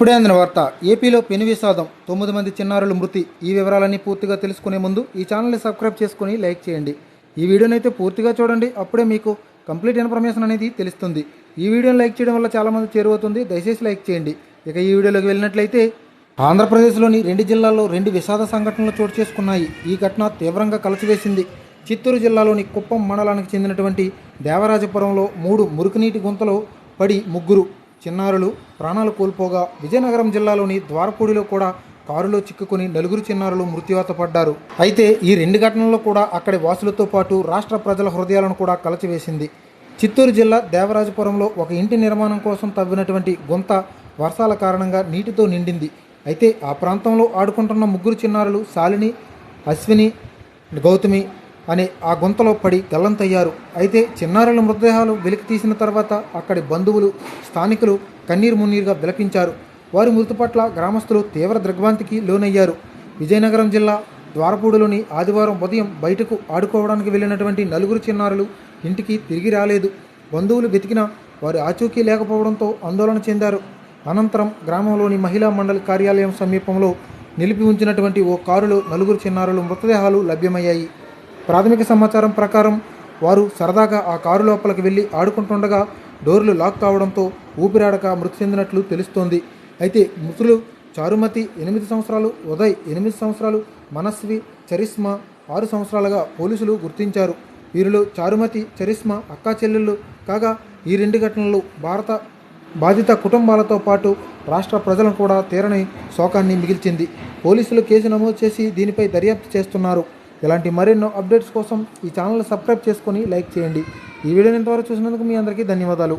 ఇప్పుడే అందిన వార్త. ఏపీలో పెను విషాదం. తొమ్మిది మంది చిన్నారుల మృతి. ఈ వివరాలన్నీ పూర్తిగా తెలుసుకునే ముందు ఈ ఛానల్ని సబ్స్క్రైబ్ చేసుకుని లైక్ చేయండి. ఈ వీడియోని అయితే పూర్తిగా చూడండి. అప్పుడే మీకు కంప్లీట్ ఇన్ఫర్మేషన్ అనేది తెలుస్తుంది. ఈ వీడియోని లైక్ చేయడం వల్ల చాలామంది చేరువవుతుంది. దయచేసి లైక్ చేయండి. ఇక ఈ వీడియోలోకి వెళ్ళినట్లయితే ఆంధ్రప్రదేశ్లోని రెండు జిల్లాల్లో రెండు విషాద సంఘటనలు చోటు చేసుకున్నాయి. ఈ ఘటన తీవ్రంగా కలచివేసింది. చిత్తూరు జిల్లాలోని కుప్పం మండలానికి చెందినటువంటి దేవరాజపురంలో మూడు మురుగునీటి గుంతలో పడి ముగ్గురు చిన్నారులు ప్రాణాలు కోల్పోగా విజయనగరం జిల్లాలోని ద్వారపూడిలో కూడా కారులో చిక్కుకుని నలుగురు చిన్నారులు మృత్యువాత పడ్డారు. అయితే ఈ రెండు ఘటనల్లో కూడా అక్కడి వాసులతో పాటు రాష్ట్ర ప్రజల హృదయాలను కూడా కలచివేసింది. చిత్తూరు జిల్లా దేవరాజపురంలో ఒక ఇంటి నిర్మాణం కోసం తవ్వినటువంటి గుంత వర్షాల కారణంగా నీటితో నిండింది. అయితే ఆ ప్రాంతంలో ఆడుకుంటున్న ముగ్గురు చిన్నారులు శాలిని అశ్విని గౌతమి అనే ఆ గుంతలో పడి గల్లంతయ్యారు. అయితే చిన్నారుల మృతదేహాలు వెలికి తీసిన తర్వాత అక్కడి బంధువులు స్థానికులు కన్నీరు మున్నీరుగా విలపించారు. వారి మృతి పట్ల గ్రామస్తులు తీవ్ర దిగ్భ్రాంతికి లోనయ్యారు. విజయనగరం జిల్లా ద్వారపూడిలోని ఆదివారం ఉదయం బయటకు ఆడుకోవడానికి వెళ్ళినటువంటి నలుగురు చిన్నారులు ఇంటికి తిరిగి రాలేదు. బంధువులు వెతికినా వారి ఆచూకీ లేకపోవడంతో ఆందోళన చెందారు. అనంతరం గ్రామంలోని మహిళా మండలి కార్యాలయం సమీపంలో నిలిపి ఉంచినటువంటి ఓ కారులో నలుగురు చిన్నారులు మృతదేహాలు లభ్యమయ్యాయి. ప్రాథమిక సమాచారం ప్రకారం వారు సరదాగా ఆ కారు లోపలికి వెళ్ళి ఆడుకుంటుండగా డోర్లు లాక్ కావడంతో ఊపిరాడక మృతి చెందినట్లు తెలుస్తోంది. అయితే మృతులు చారుమతి ఎనిమిది సంవత్సరాలు ఉదయ్ ఎనిమిది సంవత్సరాలు మనస్వి చరిస్మా ఆరు సంవత్సరాలుగా పోలీసులు గుర్తించారు. వీరిలో చారుమతి చరిస్మా అక్కా చెల్లెళ్ళు కాగా ఈ రెండు ఘటనలు భారత బాధిత కుటుంబాలతో పాటు రాష్ట్ర ప్రజలను కూడా తీరని శోకాన్ని మిగిల్చింది. పోలీసులు కేసు నమోదు చేసి దీనిపై దర్యాప్తు చేస్తున్నారు. ఇలాంటి మరెన్నో అప్డేట్స్ కోసం ఈ ఛానల్ సబ్స్క్రైబ్ చేసుకొని లైక్ చేయండి. ఈ వీడియోని ఇంతవరకు చూసినందుకు మీ అందరికీ ధన్యవాదాలు.